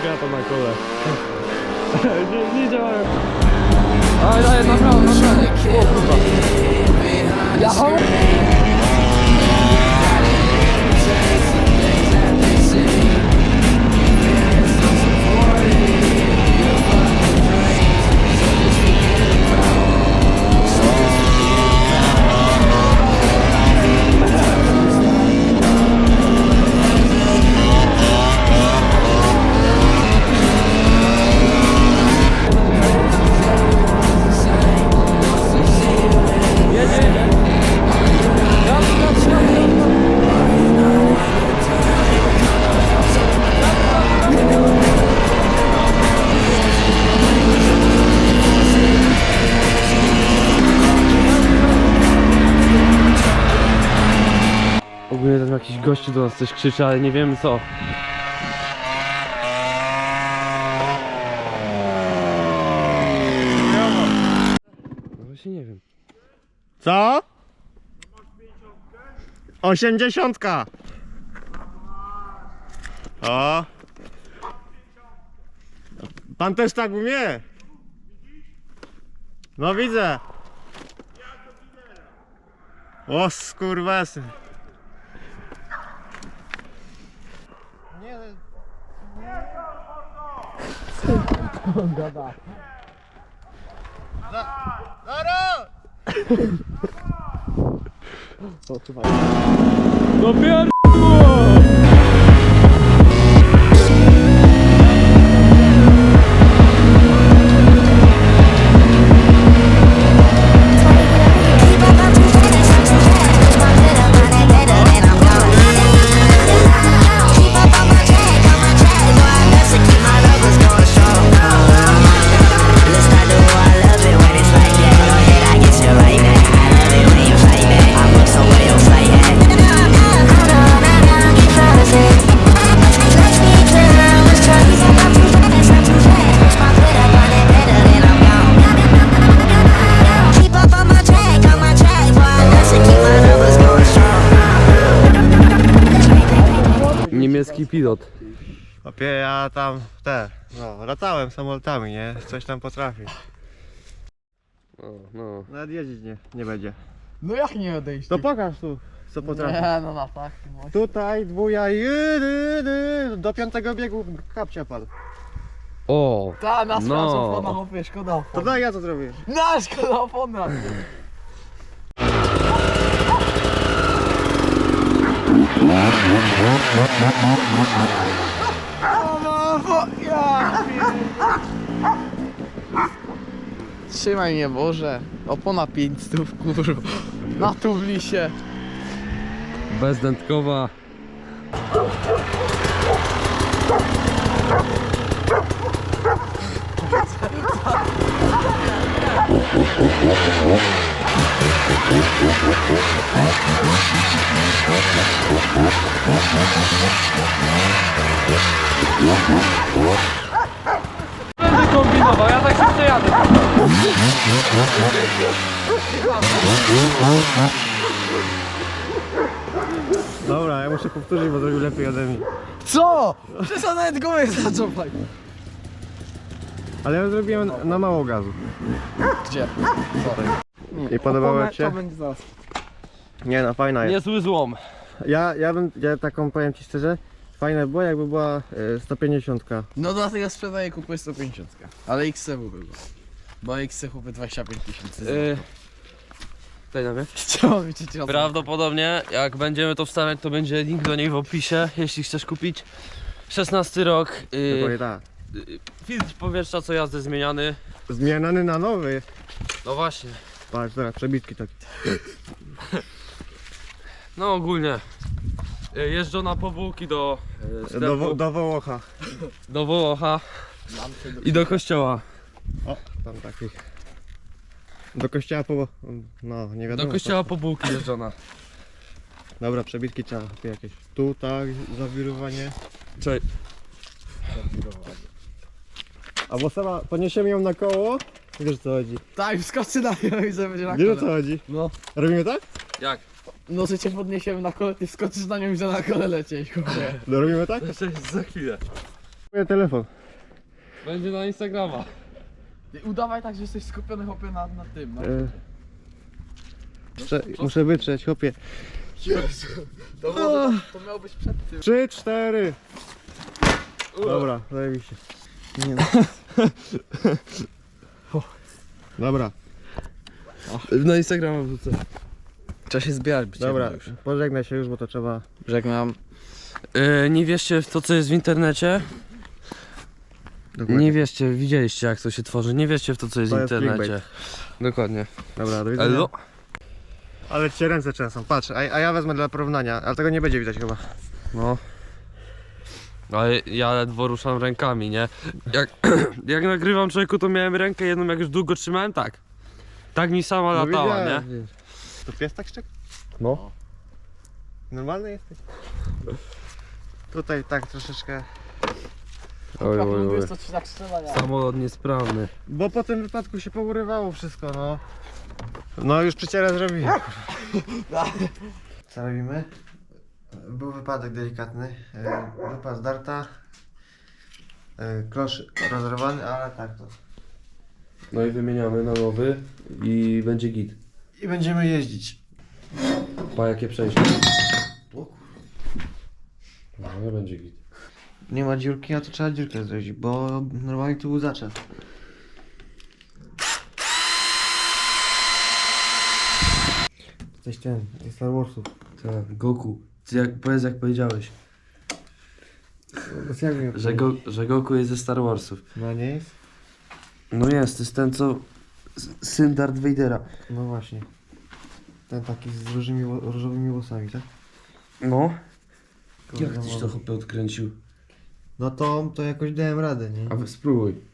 to na kole. nie, nie działają. Daję na prawo, na prawo. O kurwa. Ogólnie tam jakiś gościu do nas coś krzyczy, ale nie wiemy co. No właśnie nie wiem. Co? Osiemdziesiątka. O. Pan też tak umie? No widzę. O skurwesy. Nie, No pier... pilot. Opie, ja tam te, no, latałem samolotami, nie? Coś tam potrafię. No, no. Nawet jeździć nie, nie będzie. No jak nie odejść? To pokaż tu, co potrafię. Nie, no na tak. Tutaj dwuja i dy, dy, do piątego biegu kapcia padł. O! Ta, na No. chłopie, szkoda To opon. daj ja to zrobię. Na, szkoda opona. Trzymaj mnie Boże. Opona 5 stów, kurwa. Na tublisie. Bezdętkowa. Będę kombinował, ja tak się przejadę. Dobra, ja muszę powtórzyć, bo zrobił lepiej ode mnie. Co? Przecież on nawet gumę zaczął Ale ja zrobiłem na mało gazu. Gdzie? Nie podobało ci To się? będzie zaraz. Nie no, fajna jest. Niezły złom. Ja, ja bym, ja taką powiem ci szczerze, fajne było jakby była e, 150. No dlatego sprzedaję, kupuję 150. Ale XCW było. Bo XC chłopy 25 tysięcy. Yy, daj mi cię Prawdopodobnie jak będziemy to wstawiać, to będzie link do niej w opisie, jeśli chcesz kupić. 16 rok, Dokładnie yy, tak. filtr powietrza co jazdy zmieniany. Zmieniany na nowy. No właśnie. Patrz, teraz przebitki takie. No ogólnie. yy, Jeżdżona po bułki do yy, Do, sklepu, wo- do, do Wołocha. Wołocha i do kościoła. O, tam takich. Do kościoła po... No, nie wiadomo. Do kościoła po bułki jeżdżona. Dobra, przebitki trzeba jakieś. Tu tak, zawirowanie. Czekaj. Albo sama podniesiemy ją na koło. Wiesz o co chodzi. Tak, wskoczy na nią i sobie będzie na Wiesz o co chodzi. No, Robimy tak? Jak? No że cię podniesiemy na kole, ty wskoczysz na nią i za na kole lecieć, chłopie. No robimy tak? Jeszcze za chwilę. Moje telefon. Będzie na Instagrama. Ty udawaj tak, że jesteś skupiony chłopie na, na tym. Na... E, Muszę, muszę wytrzeć, chłopie. To, może, to miał być przed tym. Trzy, cztery. Dobra, zajebiście. Nie no. Dobra, Na Instagrama wrzucę. Trzeba się zbierać być dobra, już. pożegnaj się już, bo to trzeba... Żegnam. Yy, nie wierzcie w to, co jest w internecie. Nie wierzcie, widzieliście jak to się tworzy. Nie wierzcie w to, co jest w To jest internecie. Dokładnie. Dobra, do widzenia. Elo. Ale cię ręce trzęsą, patrz, a, a ja wezmę dla porównania, ale tego nie będzie widać chyba. No. Ale ja ledwo ruszam rękami, nie? Jak, jak nagrywam człowieku, to miałem rękę jedną, jak już długo trzymałem, tak. Tak mi sama latała, nie? No. To pies tak szczeka? No. Normalny jesteś? Tutaj tak troszeczkę... Oj, oj, oj. To ci tak? Samolot niesprawny. Bo po tym wypadku się pourywało wszystko, no. No już przyciele zrobiłem. Co robimy? Był wypadek delikatny. e, zdarta. e, Klosz rozerwany, ale tak to. No i wymieniamy na nowy i będzie git. I będziemy jeździć. Pa jakie przejście. No nie będzie git. Nie ma dziurki, a to trzeba dziurkę zrobić, bo normalnie tu był zaczep. Coś ten, jest Star Warsów. Tak, Goku. Ty Jak, powiedz jak powiedziałeś. Jak mnie Że, Go, że Goku jest ze Star Warsów. No nie jest? No jest, to jest ten co... Syn Darth Vadera. No właśnie. Ten taki z różnymi, różowymi włosami, tak? No. Kurde, Jak tyś mam- to chłopie odkręcił? No to, to jakoś dałem radę, nie? A wy spróbuj.